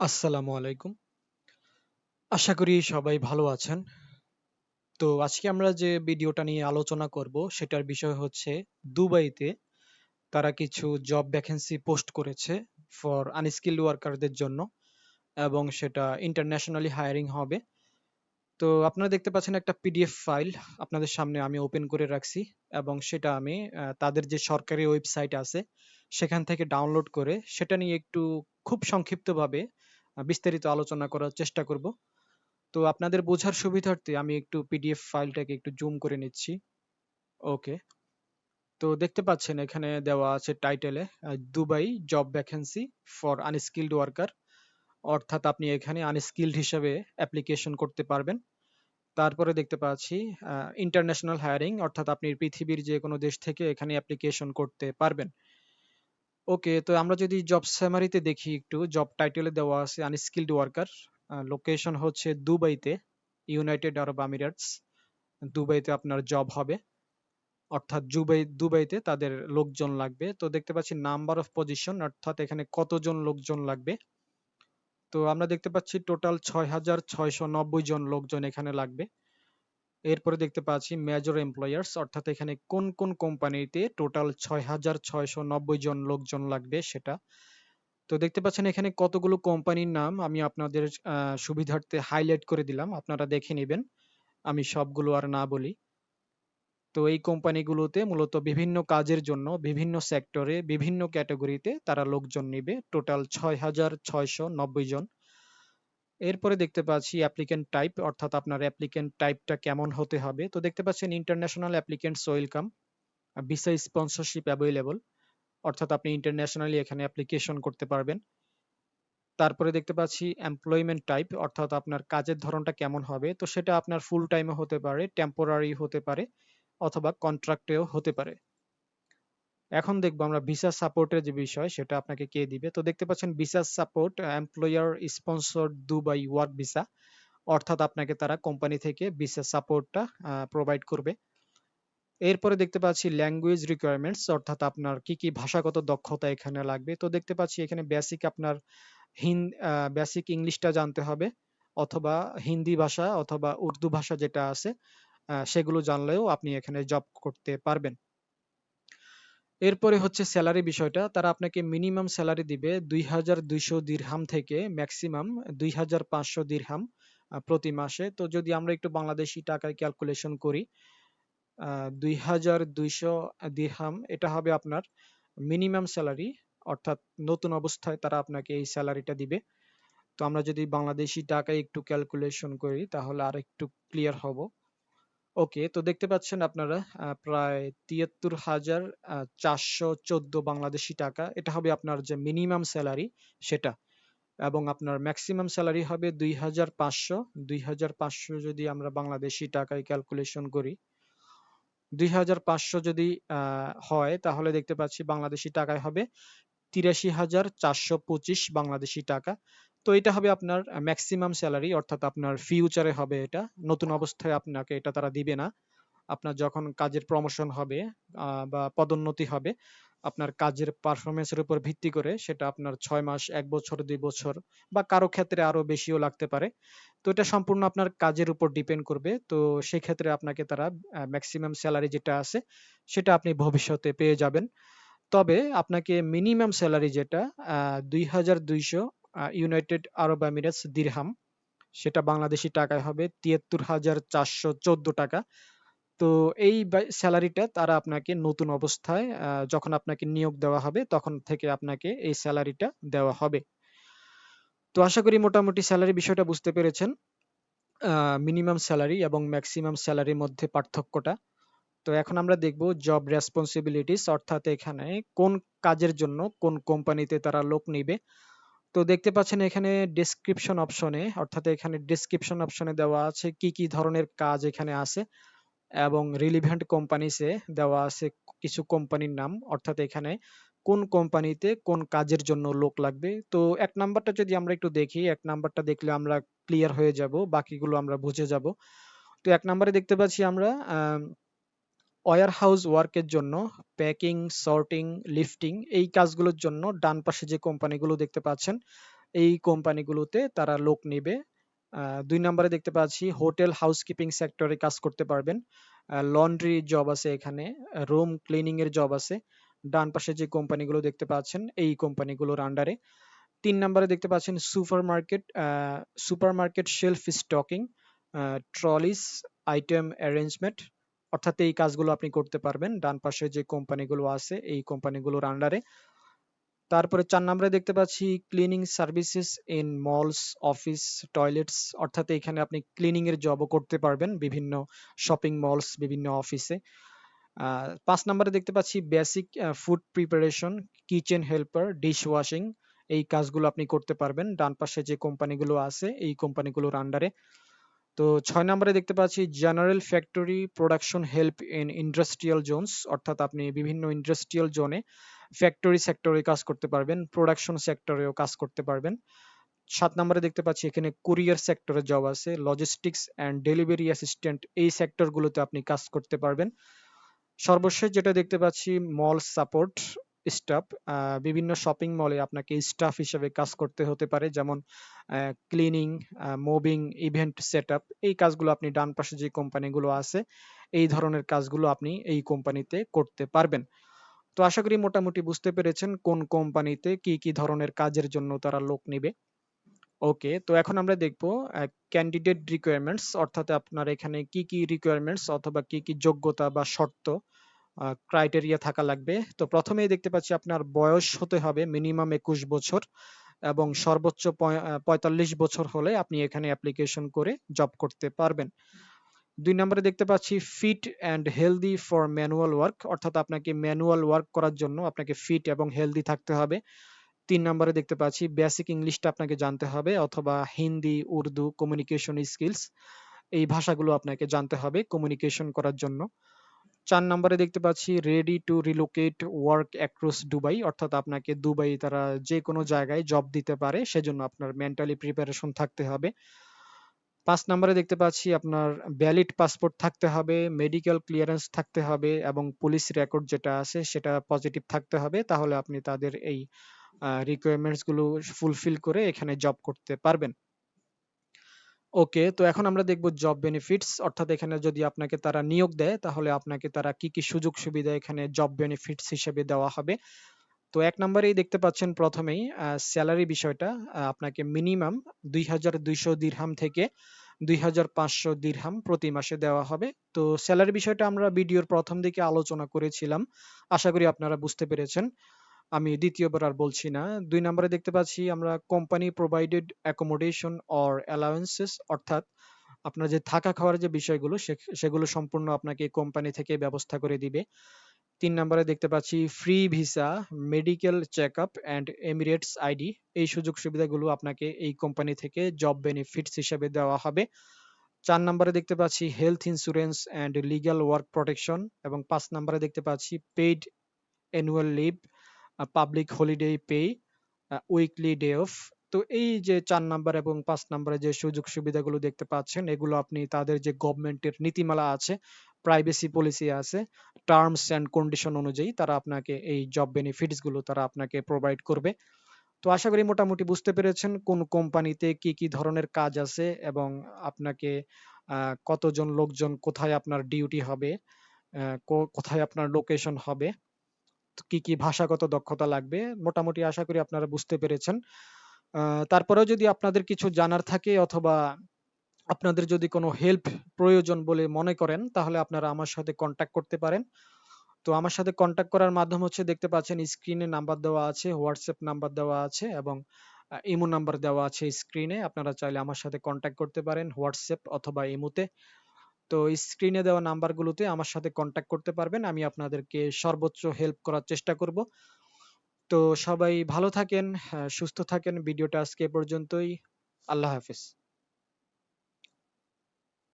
আসসালামু আলাইকুম। আশা করি সবাই ভালো আছেন। তো আজকে আমরা যে ভিডিওটা নিয়ে আলোচনা করব, সেটার বিষয় হচ্ছে দুবাইতে তারা কিছু জব ভ্যাকেন্সি পোস্ট করেছে ফর আনস্কিল্ড ওয়ার্কারদের জন্য এবং সেটা ইন্টারন্যাশনালি হায়ারিং হবে। তো আপনারা দেখতে পাচ্ছেন একটা পিডিএফ ফাইল আপনাদের সামনে আমি ওপেন করে রাখছি এবং সেটা আমি তাদের যে সরকারি ওয়েবসাইট আছে, সেখান থেকে ডাউনলোড করে সেটা নিয়ে একটু খুব সংক্ষিপ্তভাবে বিস্তারিত আলোচনা করার চেষ্টা করব। তো আপনাদের বোঝার সুবিধার্থে আমি একটু পিডিএফ ফাইলটাকে একটু জুম করে নিচ্ছি। ওকে তো দেখতে পাচ্ছেন এখানে দেওয়া আছে টাইটেলে Dubai job vacancy for unskilled worker অর্থাৎ আপনি এখানে আনস্কিল্ড হিসেবে অ্যাপ্লিকেশন করতে পারবেন। তারপরে দেখতে পাচ্ছি ইন্টারন্যাশনাল হায়ারিং অর্থাৎ আপনি পৃথিবীর যে কোনো দেশ থেকে এখানে অ্যাপ্লিকেশন করতে পারবেন। ওকে, তো আমরা যদি জব সামারিতে দেখি একটু জব টাইটেলে দেওয়া আছে আনস্কিল্ড ওয়ার্কার লোকেশন হচ্ছে দুবাইতে ইউনাইটেড আরব আমিরাটস দুবাইতে আপনার জব হবে। অর্থাৎ দুবাই, দুবাইতে তাদের লোকজন লাগবে। তো দেখতে পাচ্ছি নাম্বার অফ পজিশন অর্থাৎ এখানে কতজন লোকজন লাগবে। তো আমরা দেখতে পাচ্ছি টোটাল ছয় হাজার ছয়শো নব্বই জন লোকজন এখানে লাগবে। এরপরে দেখতে পাচ্ছি মেজর এমপ্লয়ার্স অর্থাৎ এখানে কোন কোন কোম্পানিতে টোটাল ছয় হাজার ছয়শো নব্বই জন লোকজন লাগবে সেটা। তো দেখতে পাচ্ছেন এখানে কতগুলো কোম্পানির নাম আমি আপনাদের সুবিধার্থে হাইলাইট করে দিলাম। আপনারা দেখে নেবেন। আমি সবগুলো আর না বলি। তো এই কোম্পানিগুলোতে মূলত বিভিন্ন কাজের জন্য, বিভিন্ন সেক্টরে বিভিন্ন ক্যাটাগরিতে তারা লোকজন নিবে। টোটাল ছয় হাজার ছয়শো নব্বই জন। এরপরে দেখতে পাচ্ছি অ্যাপ্লিকেন্ট টাইপ অর্থাৎ আপনার অ্যাপ্লিকেন্ট টাইপটা কেমন হতে হবে। তো দেখতে পাচ্ছেন international applicants welcome visa sponsorship available অর্থাৎ আপনি ইন্টারন্যাশনালি এখানে অ্যাপ্লিকেশন করতে পারবেন। তারপরে দেখতে পাচ্ছি এমপ্লয়মেন্ট টাইপ অর্থাৎ আপনার কাজের ধরনটা কেমন হবে, তো সেটা আপনার ফুল টাইমে হতে পারে টেম্পোরারি হতে পারে, অথবা কন্ট্রাক্টেও হতে পারে। এখন দেখব আমরা ভিসা সাপোর্টের যে বিষয়, সেটা আপনাকে কে দিবে? তো দেখতে পাচ্ছেন visa support employer sponsor Dubai work visa অর্থাৎ আপনাকে তারা কোম্পানি থেকে ভিসা সাপোর্টটা প্রোভাইড করবে। এরপরে দেখতে পাচ্ছি ল্যাঙ্গুয়েজ রিকোয়ারমেন্টস অর্থাৎ আপনার কি কি ভাষাগত দক্ষতা এখানে লাগবে। তো দেখতে পাচ্ছি এখানে বেসিক আপনার হিন বেসিক ইংলিশটা জানতে হবে, অথবা হিন্দি ভাষা অথবা উর্দু ভাষা যেটা আছে সেগুলো জানলেও আপনি এখানে জব করতে পারবেন। এরপরে হচ্ছে স্যালারি বিষয়টা। তারা আপনাকে মিনিমাম স্যালারি দিবে দুই হাজার দুইশো দিরহাম থেকে ম্যাক্সিমাম দুই হাজার পাঁচশো দিরহাম প্রতি মাসে। তো যদি আমরা একটু বাংলাদেশি টাকায় ক্যালকুলেশন করি দুই হাজার দুইশো দিরহাম এটা হবে আপনার মিনিমাম স্যালারি অর্থাৎ নতুন অবস্থায় তারা আপনাকে এই স্যালারিটা দিবে। তো আমরা যদি বাংলাদেশি টাকায় একটু ক্যালকুলেশন করি, তাহলে আর একটু ক্লিয়ার হব। ওকে, তো দেখতে পাচ্ছেন আপনারা প্রায় তিয়াত্তর হাজার চারশো চোদ্দ বাংলাদেশি টাকা। এটা হবে আপনার যে মিনিমাম স্যালারি, সেটা। এবং আপনার ম্যাক্সিমাম স্যালারি হবে দুই হাজার পাঁচশো। দুই হাজার পাঁচশো যদি আমরা বাংলাদেশি টাকায় ক্যালকুলেশন করি, দুই হাজার পাঁচশো যদি হয়, তাহলে দেখতে পাচ্ছি বাংলাদেশি টাকায় হবে তিরাশি হাজার চারশো পঁচিশ বাংলাদেশি টাকা। তো এটা হবে আপনার ম্যাক্সিমাম স্যালারি অর্থাৎ আপনার ফিউচারে হবে এটা। নতুন অবস্থায় আপনাকে এটা তারা দিবে না। আপনার যখন কাজের প্রমোশন হবে বা পদোন্নতি হবে, আপনার কাজের পারফরমেন্সের উপর ভিত্তি করে সেটা আপনার ছয় মাস, এক বছর, দুই বছর, বা কারও ক্ষেত্রে আরও বেশিও লাগতে পারে। তো এটা সম্পূর্ণ আপনার কাজের উপর ডিপেন্ড করবে। তো সেই ক্ষেত্রে আপনাকে তারা ম্যাক্সিমাম স্যালারি যেটা আছে, সেটা আপনি ভবিষ্যতে পেয়ে যাবেন। তবে আপনাকে মিনিমাম স্যালারি যেটা দুই হাজার দুইশো ইউনাইটেড আরব আমিরাতস দিরহাম সেটা বাংলাদেশি টাকায় হবে তিয়াত্তর হাজার চারশো চোদ্দ টাকা। তো এই স্যালারিটা তারা আপনাকে নতুন অবস্থায় যখন আপনাকে নিয়োগ দেওয়া হবে, তখন থেকে আপনাকে এই স্যালারিটা দেওয়া হবে। তো আশা করি মোটামুটি স্যালারি বিষয়টা বুঝতে পেরেছেন। মিনিমাম স্যালারি এবং ম্যাক্সিমাম স্যালারির মধ্যে পার্থক্যটা। তো এখন আমরা দেখব জব রেসপন্সিবিলিটিস অর্থাৎ এখানে কোন কাজের জন্য কোন কোম্পানিতে তারা লোক নিবে। তো দেখতে পাচ্ছেন এখানে ডেসক্রিপশন অপশনে অর্থাৎ এখানে ডেসক্রিপশন অপশনে দেওয়া আছে কি কি ধরনের কাজ এখানে আছে এবং রিলিভেন্ট কোম্পানিসে দেওয়া আছে কিছু কোম্পানির নাম, অর্থাৎ এখানে কোন কোম্পানিতে কোন কাজের জন্য লোক লাগবে। তো এক নাম্বারটা যদি আমরা একটু দেখি, এক নাম্বারটা দেখলে আমরা ক্লিয়ার হয়ে যাব, বাকিগুলো আমরা বুঝে যাব। তো এক নাম্বারে দেখতে পাচ্ছি আমরা ওয়ার হাউস ওয়ার্কের জন্য, প্যাকিং, সর্টিং, লিফটিং এই কাজগুলোর জন্য ডান পাশে যে কোম্পানিগুলো দেখতে পাচ্ছেন, এই কোম্পানিগুলোতে তারা লোক নেবে। দুই নম্বরে দেখতে পাচ্ছি হোটেল হাউসকিপিং সেক্টরে কাজ করতে পারবেন। লন্ড্রি জব আছে এখানে, রুম ক্লিনিং এর জব আছে। ডান পাশে যে কোম্পানিগুলো দেখতে পাচ্ছেন, এই কোম্পানিগুলোর আন্ডারে। তিন নম্বরে দেখতে পাচ্ছেন supermarket supermarket shelf stocking trolleys, item arrangement অর্থাৎ এই কাজগুলো আপনি করতে পারবেন। ডান পাশে যে কোম্পানিগুলো আছে, এই কোম্পানিগুলোর আন্ডারে তারপরে চার নম্বরে দেখতে পাচ্ছি cleaning services in malls office toilets অর্থাৎ এখানে আপনি ক্লিনিং এর জবও করতে পারবেন বিভিন্ন শপিং মলস বিভিন্ন অফিসে পাঁচ নম্বরে দেখতে পাচ্ছি basic food preparation kitchen helper dish washing এই কাজগুলো আপনি করতে পারবেন। ডান পাশে যে কোম্পানিগুলো আছে, এই কোম্পানিগুলোর আন্ডারে তো ছয় নম্বরে দেখতে পাচ্ছি general factory production help in industrial zones অর্থাৎ আপনি বিভিন্ন ইন্ডাস্ট্রিয়াল জোনে ফ্যাক্টরি সেক্টরে কাজ করতে পারবেন প্রোডাকশন সেক্টরেও কাজ করতে পারবেন। সাত নম্বরে দেখতে পাচ্ছি, এখানে কুরিয়ার সেক্টরে জব আছে লজিস্টিক্স অ্যান্ড ডেলিভারি অ্যাসিস্ট্যান্ট এই সেক্টরগুলোতে আপনি কাজ করতে পারবেন। সর্বশেষ যেটা দেখতে পাচ্ছি মল সাপোর্ট স্টাফ বিভিন্ন শপিং মলে আপনাকে স্টাফ হিসেবে কাজ করতে হতে পারে, যেমন ক্লিনিং মুভিং ইভেন্ট সেট এই কাজগুলো আপনি ডান পাশে যে কোম্পানিগুলো আছে, এই ধরনের কাজগুলো আপনি এই কোম্পানিতে করতে পারবেন। তো আশা করি মোটামুটি বুঝতে পেরেছেন কোন কোম্পানিতে কি কি ধরনের কাজের জন্য তারা লোক নেবে। ওকে, তো এখন আমরা দেখব ক্যান্ডিডেট রিকোয়ারমেন্টস অর্থাৎ আপনার এখানে কি কি রিকোয়ারমেন্টস অথবা কি কি যোগ্যতা বা শর্ত ক্রাইটেরিয়া থাকা লাগবে। তো প্রথমেই দেখতে পাচ্ছি আপনার বয়স হতে হবে মিনিমাম একুশ বছর এবং সর্বোচ্চ পঁয়তাল্লিশ বছর হলে আপনি এখানে অ্যাপ্লিকেশন করে জব করতে পারবেন। দুই নম্বরে দেখতে পাচ্ছি fit and healthy for manual work অর্থাৎ আপনাকে ম্যানুয়াল ওয়ার্ক করার জন্য আপনাকে ফিট এবং হেলদি থাকতে হবে। তিন নম্বরে দেখতে পাচ্ছি বেসিক ইংলিশটা আপনাকে জানতে হবে অথবা হিন্দি, উর্দু কমিউনিকেশন স্কিলস এই ভাষাগুলো আপনাকে জানতে হবে কমিউনিকেশন করার জন্য। চার নম্বরে দেখতে পাচ্ছি ready to relocate work across Dubai অর্থাৎ আপনাকে দুবাই তারা যে কোনো জায়গায় জব দিতে পারে, সেজন্য আপনার মেন্টালি প্রিপারেশন থাকতে হবে। পাঁচ নম্বরে দেখতে পাচ্ছি আপনার ভ্যালিড পাসপোর্ট থাকতে হবে মেডিকেল ক্লিয়ারেন্স থাকতে হবে এবং পুলিশ রেকর্ড যেটা আছে সেটা পজিটিভ থাকতে হবে, তাহলে আপনি তাদের এই রিকোয়ারমেন্টসগুলো ফুলফিল করে এখানে জব করতে পারবেন। ওকে, তো এখন আমরা দেখব জব বেনিফিটস অর্থাৎ এখানে যদি আপনাকে তারা নিয়োগ দেয়, তাহলে আপনাকে তারা কি কি সুযোগ সুবিধা এখানে জব বেনিফিটস হিসেবে দেওয়া হবে। তো এক নম্বরেই দেখতে পাচ্ছেন প্রথমেই স্যালারি বিষয়টা আপনাকে মিনিমাম দুই হাজার দুইশো দিরহাম থেকে দুই হাজার পাঁচশো দিরহাম প্রতি মাসে দেওয়া হবে। তো স্যালারি বিষয়টা আমরা ভিডিওর প্রথম দিকে আলোচনা করেছিলাম। আশা করি আপনারা বুঝতে পেরেছেন। আমি দ্বিতীয়বার আর বলছি না। দুই নম্বরে দেখতে পাচ্ছি আমরা company provided accommodation or allowances অর্থাৎ আপনার যে থাকা খাওয়ার যে বিষয়গুলো সেগুলো সম্পূর্ণ আপনাকে কোম্পানি থেকে ব্যবস্থা করে দিবে। তিন নম্বরে দেখতে পাচ্ছি free visa medical check up and Emirates ID এই সুযোগ সুবিধাগুলো আপনাকে এই কোম্পানি থেকে জব বেনিফিটস হিসেবে দেওয়া হবে। চার নম্বরে দেখতে পাচ্ছি health insurance and legal work protection এবং পাঁচ নম্বরে দেখতে পাচ্ছি paid annual leave public holiday pay weekly day off তো এই যে চার নাম্বার এবং পাঁচ নাম্বারে যে সুযোগ সুবিধাগুলো দেখতে পাচ্ছেন, এগুলো আপনি তাদের যে গভর্নমেন্টের নীতিমালা আছে প্রাইভেসি পলিসি আছে টার্মস অ্যান্ড কন্ডিশন অনুযায়ী তারা আপনাকে এই জব বেনিফিটসগুলো তারা আপনাকে প্রোভাইড করবে। তো আশা করি মোটামুটি বুঝতে পেরেছেন কোন কোম্পানিতে কি কি ধরনের কাজ আছে এবং আপনাকে কতজন লোকজন কোথায় আপনার ডিউটি হবে কোথায় আপনার লোকেশন হবে। কি কি ভাষাগত দক্ষতা লাগবে? মোটামুটি আশা করি আপনারা বুঝতে পেরেছেন। তারপরেও যদি আপনাদের কিছু জানার থাকে অথবা আপনাদের যদি কোনো হেল্প প্রয়োজন বলে মনে করেন, তাহলে আপনারা আমার সাথে কন্ট্যাক্ট করতে পারেন। তো আমার সাথে কন্ট্যাক্ট করার মাধ্যম হচ্ছে দেখতে পাচ্ছেন স্ক্রিনে নাম্বার দেওয়া আছে হোয়াটসঅ্যাপ নাম্বার দেওয়া আছে এবং ইমো নাম্বার দেওয়া আছে স্ক্রিনে আপনারা চাইলে আমার সাথে কন্ট্যাক্ট করতে পারেন হোয়াটসঅ্যাপ অথবা ইমোতে তো স্ক্রিনে দেওয়া নাম্বারগুলোতে আমার সাথে কন্ট্যাক্ট করতে পারবেন। আমি আপনাদেরকে সর্বোচ্চ হেল্প করার চেষ্টা করব। তো সবাই ভালো থাকেন সুস্থ থাকেন। ভিডিওটা আজকে পর্যন্তই। আল্লাহ হাফিজ।